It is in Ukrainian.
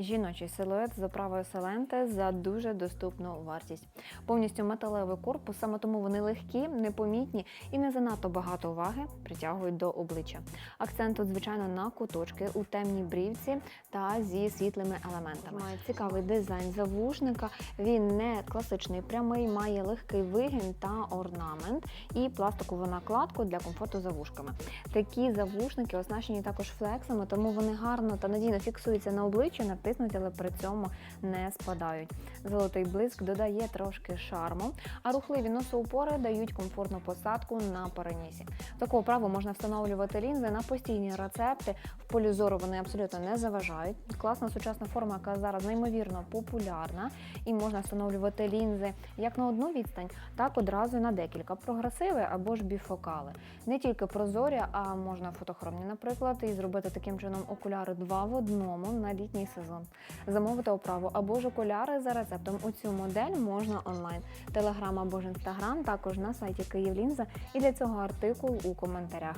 Жіночий силует з оправою Селенте за дуже доступну вартість. Повністю металевий корпус, саме тому вони легкі, непомітні і не занадто багато уваги притягують до обличчя. Акцент тут, звичайно, на куточки у темній брівці та зі світлими елементами. Має цікавий дизайн завушника. Він не класичний прямий, має легкий вигін та орнамент і пластикову накладку для комфорту за вушками. Такі завушники оснащені також флексами, тому вони гарно та надійно фіксуються на обличчі, натиснуті, але при цьому не спадають. Золотий блиск додає трошки шарму, а рухливі носоупори дають комфортну посадку на перенісі. Таку праву можна встановлювати лінзи на постійні рецепти. В полі зору вони абсолютно не заважають. Класна сучасна форма, яка зараз неймовірно популярна, і можна встановлювати лінзи як на одну відстань, так одразу на декілька прогресиви або ж біфокали. Не тільки прозорі, а можна фотохромні, наприклад, і зробити таким чином окуляри два в одному на літній сезон. Замовити оправу або ж окуляри за рецептом у цю модель можна онлайн. Телеграм або ж інстаграм також на сайті Київлінза. І для цього артикул у коментарях.